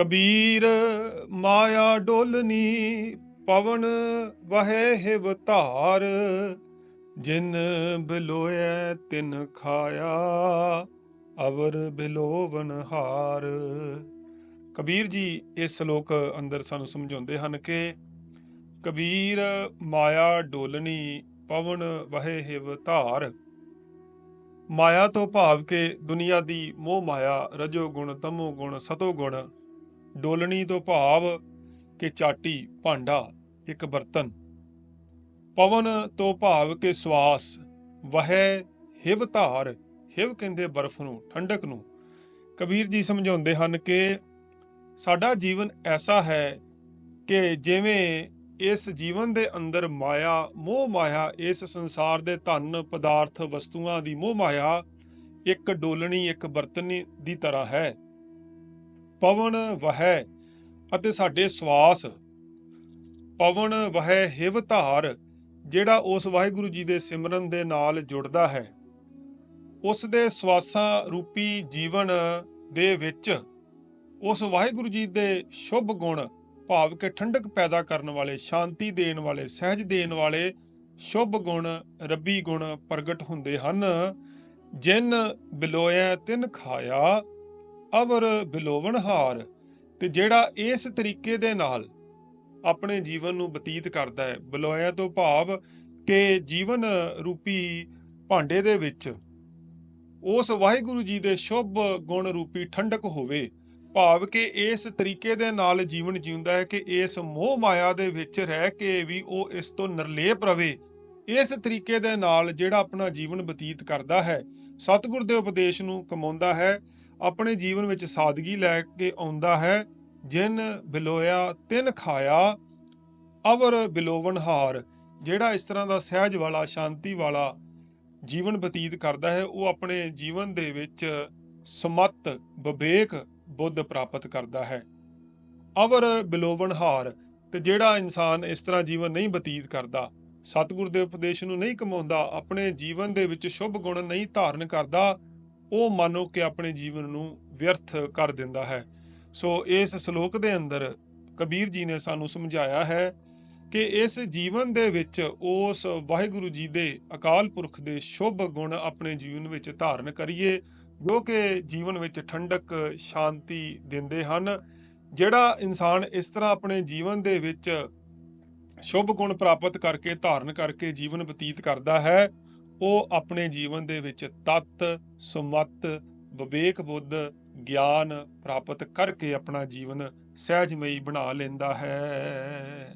ਕਬੀਰ ਮਾਇਆ ਡੋਲਨੀ ਪਵਨ ਵਹੇ ਹਿਵ ਧਾਰ, ਜਿਨ ਬਿਲੋਇਐ ਤਿਨ ਖਾਇਆ, ਅਵਰ ਬਿਲੋਵਨ ਹਾਰ। ਕਬੀਰ ਜੀ ਇਸ ਸ਼ਲੋਕ ਅੰਦਰ ਸਾਨੂੰ ਸਮਝਾਉਂਦੇ ਹਨ ਕਿ ਕਬੀਰ ਮਾਇਆ ਡੋਲਣੀ ਪਵਨ ਵਹੇ ਹਿਵ ਧਾਰ। ਮਾਇਆ ਤੋਂ ਭਾਵ ਕਿ ਦੁਨੀਆ ਦੀ ਮੋਹ ਮਾਇਆ, ਰਜੋ ਗੁਣ, ਤਮੋ ਗੁਣ, ਸਤੋ ਗੁਣ ਡੋਲਣੀ ਤੋਂ ਭਾਵ ਕਿ ਚਾਟੀ, ਭਾਂਡਾ, ਇੱਕ ਬਰਤਨ। ਪਵਨ ਤੋਂ ਭਾਵ ਕਿ ਸਵਾਸ, ਵਹਿ, ਹਿਵ ਧਾਰ, ਹਿਵ ਕਹਿੰਦੇ ਬਰਫ਼ ਨੂੰ, ਠੰਡਕ ਨੂੰ। ਕਬੀਰ ਜੀ ਸਮਝਾਉਂਦੇ ਹਨ ਕਿ ਸਾਡਾ ਜੀਵਨ ਐਸਾ ਹੈ ਕਿ ਜਿਵੇਂ ਇਸ ਜੀਵਨ ਦੇ ਅੰਦਰ ਮਾਇਆ, ਮੋਹ ਮਾਇਆ, ਇਸ ਸੰਸਾਰ ਦੇ ਧਨ, ਪਦਾਰਥ, ਵਸਤੂਆਂ ਦੀ ਮੋਹ ਮਾਇਆ ਇੱਕ ਡੋਲਣੀ, ਇੱਕ ਬਰਤਨੀ ਦੀ ਤਰ੍ਹਾਂ ਹੈ। ਪਵਨ ਵਹਿ ਅਤੇ ਸਾਡੇ ਸਵਾਸ। ਪਵਨ ਵਹਿ ਹਿਵ ਧਾਰ, ਜਿਹੜਾ ਉਸ ਵਾਹਿਗੁਰੂ ਜੀ ਦੇ ਸਿਮਰਨ ਦੇ ਨਾਲ ਜੁੜਦਾ ਹੈ। ਉਸ ਦੇ ਸਵਾਸਾਂ ਰੂਪੀ ਜੀਵਨ ਦੇ ਵਿੱਚ ਉਸ ਵਾਹਿਗੁਰੂ ਜੀ ਦੇ ਸ਼ੁਭ ਗੁਣ ਭਾਵ ਕਿ ਠੰਡਕ ਪੈਦਾ ਕਰਨ ਵਾਲੇ, ਸ਼ਾਂਤੀ ਦੇਣ ਵਾਲੇ, ਸਹਿਜ ਦੇਣ ਵਾਲੇ ਸ਼ੁਭ ਗੁਣ, ਰੱਬੀ ਗੁਣ ਪ੍ਰਗਟ ਹੁੰਦੇ ਹਨ, ਜਿਨ ਬਿਲੋਇਆ ਤਿਨ ਖਾਇਆ ਅਵਰ ਬਿਲੋਵਣਹਾਰ ਤੇ ਜਿਹੜਾ ਇਸ ਤਰੀਕੇ ਦੇ ਨਾਲ ਆਪਣੇ ਜੀਵਨ ਨੂੰ ਬਤੀਤ ਕਰਦਾ ਹੈ, ਬਲੋਇਆ ਤੋਂ ਭਾਵ ਕਿ ਜੀਵਨ ਰੂਪੀ ਭਾਂਡੇ ਦੇ ਵਿੱਚ, ਉਸ ਵਾਹਿਗੁਰੂ ਜੀ ਦੇ ਸ਼ੁਭ ਗੁਣ ਰੂਪੀ ਠੰਡਕ ਹੋਵੇ, ਭਾਵ ਕਿ ਇਸ ਤਰੀਕੇ ਦੇ ਨਾਲ ਜੀਵਨ ਜਿਉਂਦਾ ਹੈ ਕਿ ਇਸ ਮੋਹ ਮਾਇਆ ਦੇ ਵਿੱਚ ਰਹਿ ਕੇ ਵੀ ਉਹ ਇਸ ਤੋਂ ਨਿਰਲੇਪ ਰਵੇ, ਇਸ ਤਰੀਕੇ ਦੇ ਨਾਲ ਜਿਹੜਾ ਆਪਣਾ ਜੀਵਨ ਬਤੀਤ ਕਰਦਾ ਹੈ, ਸਤਿਗੁਰ ਦੇ ਉਪਦੇਸ਼ ਨੂੰ ਕਮਾਉਂਦਾ ਹੈ ਆਪਣੇ ਜੀਵਨ ਵਿੱਚ ਸਾਦਗੀ ਲੈ ਕੇ ਆਉਂਦਾ ਹੈ, ਜਿਨ ਬਿਲੋਇਆ ਤਿਨ ਖਾਇਆ, ਅਵਰ ਬਿਲੋਵਨਹਾਰ ਜਿਹੜਾ ਇਸ ਤਰ੍ਹਾਂ ਦਾ ਸਹਿਜ ਵਾਲਾ, ਸ਼ਾਂਤੀ ਵਾਲਾ ਜੀਵਨ ਬਤੀਤ ਕਰਦਾ ਹੈ, ਉਹ ਆਪਣੇ ਜੀਵਨ ਦੇ ਵਿੱਚ ਸਮਤ ਵਿਵੇਕ ਬੁੱਧ ਪ੍ਰਾਪਤ ਕਰਦਾ ਹੈ। ਅਵਰ ਬਿਲੋਵਨ ਹਾਰ। ਤੇ ਜਿਹੜਾ ਇਨਸਾਨ ਇਸ ਤਰ੍ਹਾਂ ਜੀਵਨ ਨਹੀਂ ਬਤੀਤ ਕਰਦਾ, ਸਤਿਗੁਰ ਦੇ ਉਪਦੇਸ਼ ਨੂੰ ਨਹੀਂ ਕਮਾਉਂਦਾ, ਆਪਣੇ ਜੀਵਨ ਦੇ ਵਿੱਚ ਸ਼ੁਭ ਗੁਣ ਨਹੀਂ ਧਾਰਨ ਕਰਦਾ ਉਹ ਮਾਨੋ ਕਿ ਆਪਣੇ ਜੀਵਨ ਨੂੰ ਵਿਅਰਥ ਕਰ ਦਿੰਦਾ ਹੈ। ਸੋ ਇਸ ਸ਼ਲੋਕ ਦੇ ਅੰਦਰ ਕਬੀਰ ਜੀ ਨੇ ਸਾਨੂੰ ਸਮਝਾਇਆ ਹੈ ਕਿ ਇਸ ਜੀਵਨ ਦੇ ਵਿੱਚ ਉਸ ਵਾਹਿਗੁਰੂ ਜੀ ਦੇ ਅਕਾਲ ਪੁਰਖ ਦੇ ਸ਼ੁਭ ਗੁਣ ਆਪਣੇ ਜੀਵਨ ਵਿੱਚ ਧਾਰਨ ਕਰੀਏ, ਜੋ ਕਿ ਜੀਵਨ ਵਿੱਚ ਠੰਡਕ, ਸ਼ਾਂਤੀ ਦਿੰਦੇ ਹਨ। ਜਿਹੜਾ ਇਨਸਾਨ ਇਸ ਤਰ੍ਹਾਂ ਆਪਣੇ ਜੀਵਨ ਦੇ ਵਿੱਚ ਸ਼ੁਭ ਗੁਣ ਪ੍ਰਾਪਤ ਕਰਕੇ ਧਾਰਨ ਕਰਕੇ ਜੀਵਨ ਬਤੀਤ ਕਰਦਾ ਹੈ ਉਹ ਆਪਣੇ ਜੀਵਨ ਦੇ ਵਿੱਚ ਤਤ, ਸੁਮਤ, ਵਿਵੇਕ ਬੁੱਧ, ਗਿਆਨ ਪ੍ਰਾਪਤ ਕਰਕੇ ਆਪਣਾ ਜੀਵਨ ਸਹਿਜਮਈ ਬਣਾ ਲੈਂਦਾ ਹੈ।